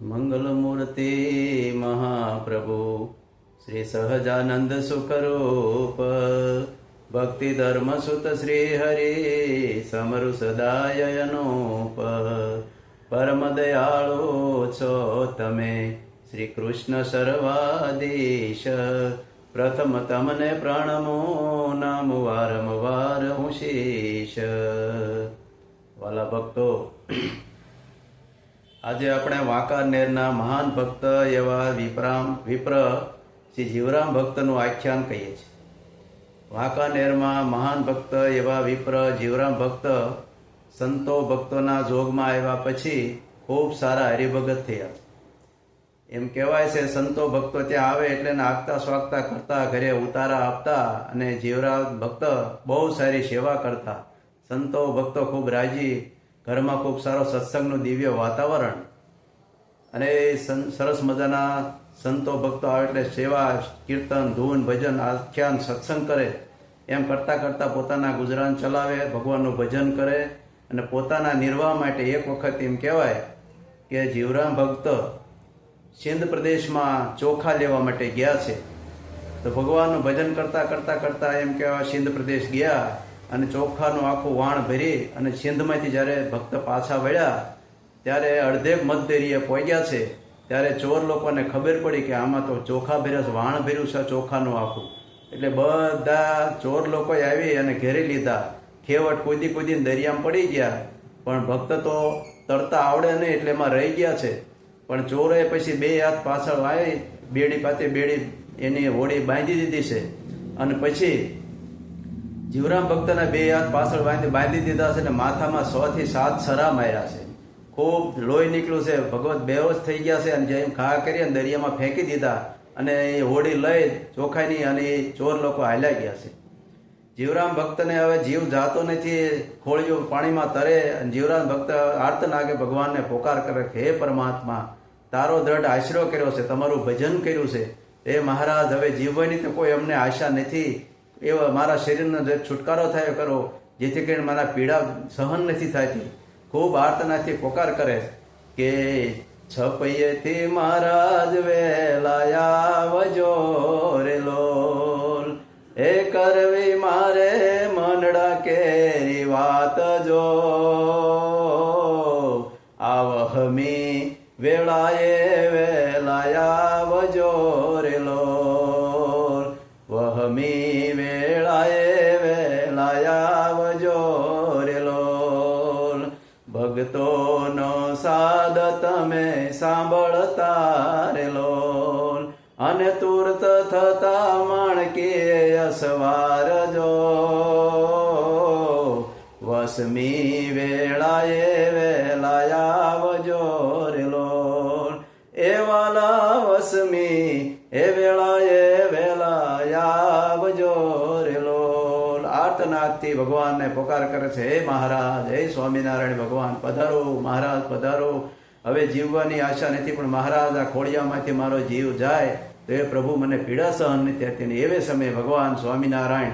મંગલમૂર્તિ મહાપ્રભુ શ્રી સહજાનંદ સુખરૂપ ભક્તિ ધર્મ સુત શ્રી હરે સમરુ સદાય અનુપ પરમ દયાળો છો તમે શ્રી કૃષ્ણ સર્વાધીશ પ્રથમ તમને પ્રણમો નામ વારંવાર હું વાલા ભક્તો આજે આપણે વાંકાનેરના મહાન ભક્ત એવા વિપરામ, વિપ્ર, શ્રી જીવરામ ભક્તનું આખ્યાન કહીએ છીએ. વાંકાનેરમાં મહાન ભક્ત એવા વિપ્ર, જીવરામ ભક્ત સંતો ભક્તોના જોગમાં આવ્યા પછી ખૂબ સારા હરિભગત થયા. એમ કહેવાય છે, સંતો ભક્તો ત્યાં આવે એટલે આગતા સ્વાગતા કરતા, ઘરે ઉતારા આપતા અને જીવરામ ભક્ત બહુ સારી સેવા કરતા. સંતો ભક્તો ખૂબ રાજી ઘરમાં ખૂબ સારો સત્સંગનું દિવ્ય વાતાવરણ અને સરસ મજાના સંતો ભક્તો આવે એટલે સેવા, કીર્તન, ધૂન, ભજન, આખ્યાન, સત્સંગ કરે. એમ કરતાં કરતાં પોતાના ગુજરાન ચલાવે, ભગવાનનું ભજન કરે અને પોતાના નિર્વાહ માટે એક વખત એમ કહેવાય કે જીવરામ ભક્ત સિંધ પ્રદેશમાં ચોખા લેવા માટે ગયા છે. તો ભગવાનનું ભજન કરતાં કરતાં કરતાં એમ કહેવાય સિંધ પ્રદેશ ગયા અને ચોખાનું આખું વાણ ભરી અને સિંધમાંથી જ્યારે ભક્ત પાછા વળ્યા, ત્યારે અડધે મધદેરીએ પહોંચ્યા છે. ત્યારે ચોર લોકોને ખબર પડી કે આમાં તો ચોખા ભર્યા છે, વાણ ભર્યું છે ચોખાનું આખું. એટલે બધા ચોર લોકોએ આવી અને ઘેરી લીધા. ખેવટ કૂદી કૂદીને દરિયામાં પડી ગયા. પણ ભક્ત તો તરતા આવડે નહીં એટલે એમાં રહી ગયા છે. પણ ચોરે પછી બે હાથ પાછળ આવી બેડી પાસે બેડી એની હોડી બાંધી દીધી છે. અને પછી જીવરામ ભક્તના બે હાથ પાછળ બાંધી બાંધી દીધા છે અને માથામાં સો થી સાત સરા માર્યા છે. ખૂબ લોહી નીકળ્યું છે. ભગવત બેહોશ થઈ ગયા છે અને જેમ ખા કરી અને દરિયામાં ફેંકી દીધા અને એ હોડી લઈ ચોખાઈની અને એ ચોર લોકો હાલ્યા ગયા છે. જીવરામ ભક્તને હવે જીવ જાતો નથી. ખોળીઓ પાણીમાં તરે અને જીવરામ ભક્ત આર્ત નાગે ભગવાનને પોકાર કરે હે પરમાત્મા, તારો દ્રઢ આશરો કર્યો છે. તમારું ભજન કર્યું છે. હે મહારાજ, હવે જીવવાની તો કોઈ અમને આશા નથી. એવા મારા શરીરનો જે છુટકારો થયો કરો, જેથી કરીને મારા પીડા સહન નથી થતી. ખૂબ આર્તનાથી પોકાર કરે કે છપૈયેથી મહારાજ વેલા આવજો રે લોલ. એ કરવી મારે મનડા કેરી વાત જો. આવહમી વેળાએ વેલા ભક્તોનો સાદ તમે સાંભળતા રેલો અને તુરત થતા માણકીએ અસવાર જો વસમી વેળાએ આર્તનાદથી ભગવાનને પોકાર કરે છે. હે મહારાજ, હે સ્વામિનારાયણ, ભગવાન પધારો, મહારાજ પધારો. હવે જીવવાની આશા નથી, પણ મહારાજ, આ ખોડિયામાંથી મારો જીવ જાય. તો એ પ્રભુ, મને પીડા સહન નથી હતી એવે સમયે ભગવાન સ્વામિનારાયણ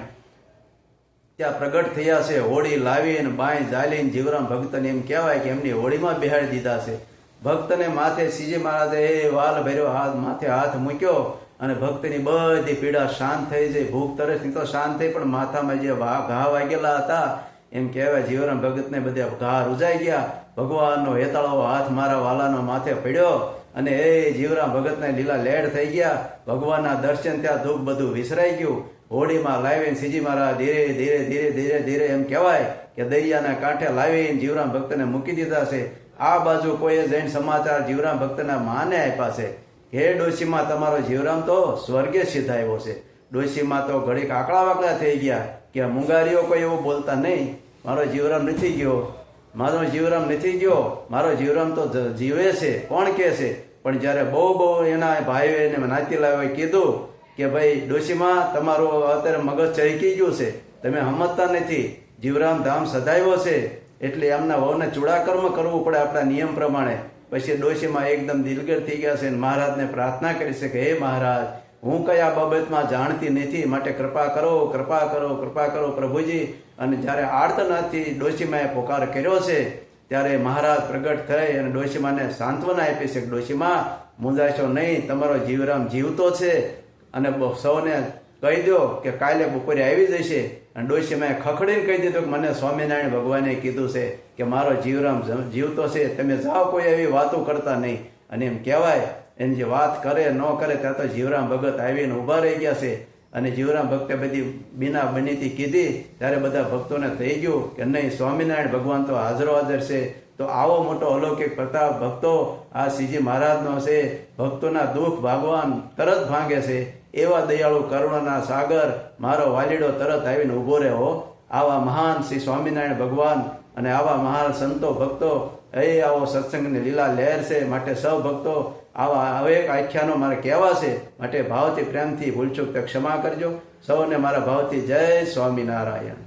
ત્યાં પ્રગટ થયા છે. હોળી લાવીને, બાય જાલીને જીવરામ ભક્તને એમ કહેવાય કે એમની હોળીમાં બિહાડી દીધા છે. ભક્તને માથે સીજી મહારાજે એ વાલ ભર્યો હાથ, માથે હાથ મૂક્યો. અને ભક્તની બધી પીડા શાંત થઈ જાય, ભૂખ તરસની તો શાંત થઈ, પણ માથામાં જે ઘા વાગેલા હતા, એમ કહેવાય જીવરામ ભગતને બધા ઘા રૂજાઈ ગયા. ભગવાનનો હેતાળો હાથ મારા વાલાનો માથે પડ્યો અને એ જીવરામ ભગતને લીલા લેડ થઈ ગયા. ભગવાનના દર્શન ત્યાં દુઃખ બધું વિસરાઈ ગયું. હોડીમાં લાવીને સીજી મારા ધીરે ધીરે ધીરે ધીરે ધીરે એમ કહેવાય કે દરિયાના કાંઠે લાવીને જીવરામ ભક્તને મૂકી દીધા છે. આ બાજુ કોઈએ જઈને સમાચાર જીવરામ ભક્તના માને આપ્યા છે. હે ડોશીમાં તમારો જીવરામ તો સ્વર્ગે સીધાયો છે. ડોશીમાં તો ઘડીક આકડા વાકડા થઈ ગયા કે મુંગારીઓ કોઈ એવું બોલતા નહીં. મારો જીવરામ નથી ગયો. મારો જીવરામ નથી ગયો. મારો જીવરામ તો જીવે છે. કોણ કે છે? પણ જ્યારે બહુ બહુ એના ભાઈઓ એને નાતી લાવે કીધું કે ભાઈ, ડોશીમાં તમારું અત્યારે મગજ ચહકી ગયું છે. તમે સમજતા નથી. જીવરામ ધામ સદાવ્યો છે. એટલે એમના વહુને ચૂડાકર્મ કરવું પડે આપણા નિયમ પ્રમાણે. પછી ડોશીમાં એકદમ દિલગીર થઈ ગયા છે અને મહારાજને પ્રાર્થના કરી છે કે, હે મહારાજ, હું કયા બાબતમાં જાણતી નથી. માટે કૃપા કરો કૃપા કરો કૃપા કરો પ્રભુજી. અને જ્યારે આર્તનાથથી ડોશીમાએ પોકાર કર્યો છે, ત્યારે મહારાજ પ્રગટ થઈ અને ડોશીમાને સાંત્વના આપી છે ડોશીમા મુંજાશો નહીં. તમારો જીવરામ જીવતો છે અને સૌને કહી દો કે કાલે બપોરે આવી જશે અને ડોશીમાં ખખડીને કહી દીધું કે મને સ્વામિનારાયણ ભગવાને કીધું છે કે મારો જીવરામ જીવતો છે, તમે જાઓ કોઈ એવી વાતો કરતા નહીં. અને એમ કહેવાય, એની જે વાત કરે ન કરે ત્યાં તો જીવરામ ભગત આવીને ઊભા રહી ગયા છે. અને જીવરામ ભક્તે બધી બિના બનીતી કીધી, ત્યારે બધા ભક્તોને થઈ ગયું કે નહીં, સ્વામિનારાયણ ભગવાન તો હાજરો હાજર છે. તો આવો મોટો અલૌકિક પ્રતાપ ભક્તો, આ શ્રીજી મહારાજનો છે ભક્તોના દુઃખ ભગવાન તરત ભાંગે છે. એવા દયાળુ કરુણાના સાગર મારો વાલીડો તરત આવીને ઊભો રહ્યો. આવા મહાન શ્રી સ્વામિનારાયણ ભગવાન અને આવા મહાન સંતો ભક્તો, એ આવો સત્સંગની લીલા લહેર છે. માટે સૌ ભક્તો, આવા હવે આખ્યાનો મારે કહેવા છે. માટે ભાવથી પ્રેમથી ભૂલચૂક ક્ષમા કરજો. સૌને મારા ભાવથી જય સ્વામિનારાયણ.